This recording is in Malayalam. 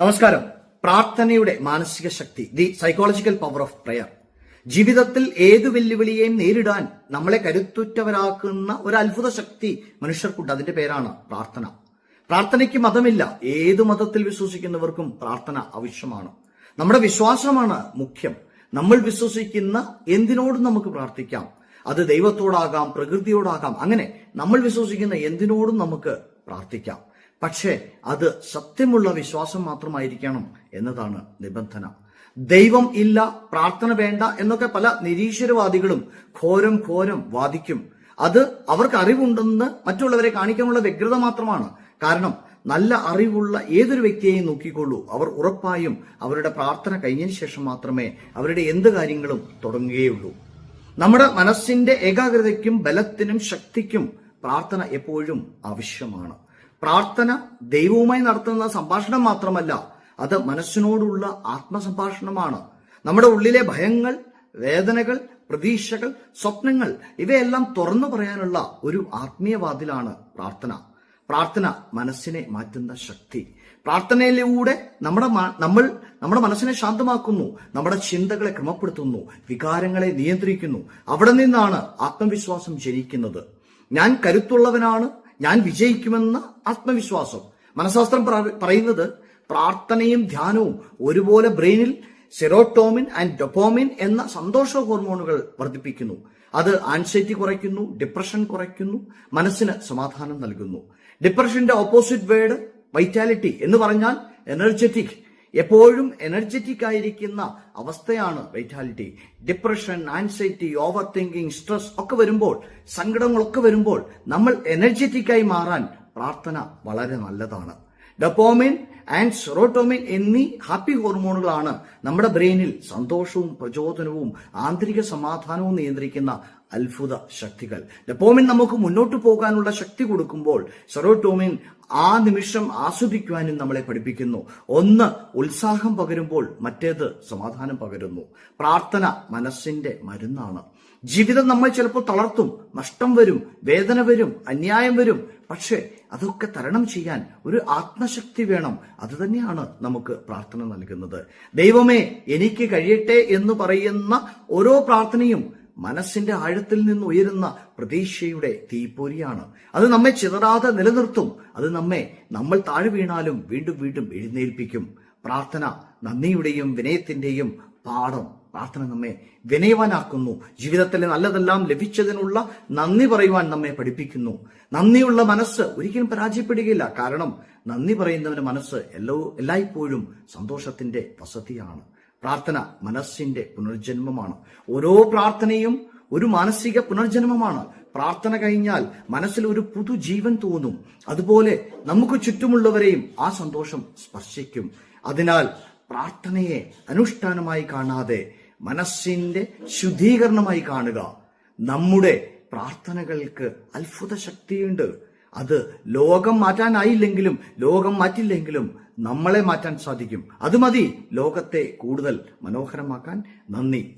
നമസ്കാരം. പ്രാർത്ഥനയുടെ മാനസിക ശക്തി the psychological power of prayer ജീവിതത്തിൽ ഏത് വെല്ലുവിളിയെയും നേരിടാൻ നമ്മളെ കരുത്തുറ്റവരാക്കുന്ന ഒരു അത്ഭുത ശക്തി മനുഷ്യർക്കുണ്ട്. അതിന്റെ പേരാണ് പ്രാർത്ഥന. പ്രാർത്ഥനയ്ക്ക് മതമില്ല. ഏത് മതത്തിൽ വിശ്വസിക്കുന്നവർക്കും പ്രാർത്ഥന ആവശ്യമാണ്. നമ്മുടെ വിശ്വാസമാണ് മുഖ്യം. നമ്മൾ വിശ്വസിക്കുന്ന എന്തിനോടും നമുക്ക് പ്രാർത്ഥിക്കാം. അത് ദൈവത്തോടാകാം പ്രകൃതിയോടാകാം അങ്ങനെ നമ്മൾ വിശ്വസിക്കുന്ന എന്തിനോടും നമുക്ക് പ്രാർത്ഥിക്കാം. പക്ഷേ അത് സത്യമുള്ള വിശ്വാസം മാത്രമായിരിക്കണം എന്നതാണ് നിബന്ധന. ദൈവം ഇല്ല പ്രാർത്ഥന വേണ്ട എന്നൊക്കെ പല നിരീശ്വരവാദികളും ഘോരം ഘോരം വാദിക്കും. അത് അവർക്ക് അറിവുണ്ടെന്ന് മറ്റുള്ളവരെ കാണിക്കാനുള്ള വ്യഗ്രത മാത്രമാണ്. കാരണം നല്ല അറിവുള്ള ഏതൊരു വ്യക്തിയെയും നോക്കിക്കൊള്ളൂ. അവർ ഉറപ്പായും അവരുടെ പ്രാർത്ഥന കഴിഞ്ഞതിന് ശേഷം മാത്രമേ അവരുടെ എന്ത് കാര്യങ്ങളും തുടങ്ങുകയുള്ളൂ. നമ്മുടെ മനസ്സിന്റെ ഏകാഗ്രതയ്ക്കും ബലത്തിനും ശക്തിക്കും പ്രാർത്ഥന എപ്പോഴും ആവശ്യമാണ്. പ്രാർത്ഥന ദൈവവുമായി നടത്തുന്ന സംഭാഷണം മാത്രമല്ല അത് മനസ്സിനോടുള്ള ആത്മസംഭാഷണമാണ്. നമ്മുടെ ഉള്ളിലെ ഭയങ്ങൾ വേദനകൾ പ്രതീക്ഷകൾ സ്വപ്നങ്ങൾ ഇവയെല്ലാം തുറന്നു പറയാനുള്ള ഒരു ആത്മീയവാതിലാണ് പ്രാർത്ഥന. പ്രാർത്ഥന മനസ്സിനെ മാറ്റുന്ന ശക്തി. പ്രാർത്ഥനയിലൂടെ നമ്മുടെ നമ്മൾ നമ്മുടെ മനസ്സിനെ ശാന്തമാക്കുന്നു നമ്മുടെ ചിന്തകളെ ക്രമപ്പെടുത്തുന്നു വികാരങ്ങളെ നിയന്ത്രിക്കുന്നു. അവിടെ നിന്നാണ് ആത്മവിശ്വാസം ജനിക്കുന്നത്. ഞാൻ കരുത്തുള്ളവനാണ് ഞാൻ വിജയിക്കുമെന്ന ആത്മവിശ്വാസം. മനഃശാസ്ത്രം പറ- പറയുന്നത് പ്രാർത്ഥനയും ധ്യാനവും ഒരുപോലെ ബ്രെയിനിൽ സെറോട്ടോമിൻ ആൻഡ് ഡൊപ്പോമിൻ എന്ന സന്തോഷ ഹോർമോണുകൾ വർദ്ധിപ്പിക്കുന്നു. അത് ആൻസൈറ്റി കുറയ്ക്കുന്നു ഡിപ്രഷൻ കുറയ്ക്കുന്നു മനസ്സിന് സമാധാനം നൽകുന്നു. ഡിപ്രഷന്റെ ഓപ്പോസിറ്റ് വേർഡ് വൈറ്റാലിറ്റി എന്ന് പറഞ്ഞാൽ എനർജറ്റിക് എപ്പോഴും എനർജറ്റിക് ആയിരിക്കുന്ന അവസ്ഥയാണ് vitality depression anxiety overthinking stress ഒക്കെ വരുമ്പോൾ സങ്കടങ്ങളൊക്കെ വരുമ്പോൾ നമ്മൾ എനർജറ്റിക്കായി മാറാൻ പ്രാർത്ഥന വളരെ നല്ലതാണ്. ഡൊപ്പോമിൻ ആൻഡ് സെറോട്ടോമിൻ എന്നീ ഹാപ്പി ഹോർമോണുകളാണ് നമ്മുടെ ബ്രെയിനിൽ സന്തോഷവും പ്രചോദനവും ആന്തരിക സമാധാനവും നിയന്ത്രിക്കുന്ന അത്ഭുത ശക്തികൾ. ഡപ്പോമിൻ നമുക്ക് മുന്നോട്ട് പോകാനുള്ള ശക്തി കൊടുക്കുമ്പോൾ സെറോട്ടോമിൻ ആ നിമിഷം ആസ്വദിക്കുവാനും നമ്മളെ പഠിപ്പിക്കുന്നു. ഒന്ന് ഉത്സാഹം പകരുമ്പോൾ മറ്റേത് സമാധാനം പകരുന്നു. പ്രാർത്ഥന മനസ്സിന്റെ മരുന്നാണ്. ജീവിതം നമ്മൾ ചിലപ്പോൾ തളർത്തും നഷ്ടം വരും വേദന വരും അന്യായം വരും. പക്ഷേ അതൊക്കെ തരണം ചെയ്യാൻ ഒരു ആത്മശക്തി വേണം. അത് തന്നെയാണ് നമുക്ക് പ്രാർത്ഥന നൽകുന്നത്. ദൈവമേ എനിക്ക് കഴിയട്ടെ എന്ന് പറയുന്ന ഓരോ പ്രാർത്ഥനയും മനസ്സിന്റെ ആഴത്തിൽ നിന്ന് ഉയരുന്ന പ്രതീക്ഷയുടെ തീപ്പൊരിയാണ്. അത് നമ്മെ ചിതറാതെ നിലനിർത്തും. അത് നമ്മെ നമ്മൾ താഴെ വീണാലും വീണ്ടും വീണ്ടും എഴുന്നേൽപ്പിക്കും. പ്രാർത്ഥന നന്ദിയുടെയും വിനയത്തിന്റെയും പാഠം പ്രാർത്ഥന നമ്മെ വിനയവാനാക്കുന്നു. ജീവിതത്തിൽ നല്ലതെല്ലാം ലഭിച്ചതിനുള്ള നന്ദി പറയുവാൻ നമ്മെ പഠിപ്പിക്കുന്നു. നന്ദിയുള്ള മനസ്സ് ഒരിക്കലും പരാജയപ്പെടുകയില്ല. കാരണം നന്ദി പറയുന്നവന്റെ മനസ്സ് എല്ലോ എല്ലായ്പ്പോഴും സന്തോഷത്തിന്റെ വസതിയാണ്. പ്രാർത്ഥന മനസ്സിന്റെ പുനർജന്മമാണ്. ഓരോ പ്രാർത്ഥനയും ഒരു മാനസിക പുനർജന്മമാണ്. പ്രാർത്ഥന കഴിഞ്ഞാൽ മനസ്സിൽ ഒരു പുതുജീവൻ തോന്നും. അതുപോലെ നമുക്ക് ചുറ്റുമുള്ളവരെയും ആ സന്തോഷം സ്പർശിക്കും. അതിനാൽ പ്രാർത്ഥനയെ അനുഷ്ഠാനമായി കാണാതെ മനസ്സിന്റെ ശുദ്ധീകരണമായി കാണുക. നമ്മുടെ പ്രാർത്ഥനകൾക്ക് അത്ഭുത ശക്തിയുണ്ട് അത് ലോകം മാറ്റാനായില്ലെങ്കിലും ലോകം മാറ്റില്ലെങ്കിലും നമ്മളെ മാറ്റാൻ സാധിക്കും. അത് മതി ലോകത്തെ കൂടുതൽ മനോഹരമാക്കാൻ. നന്ദി.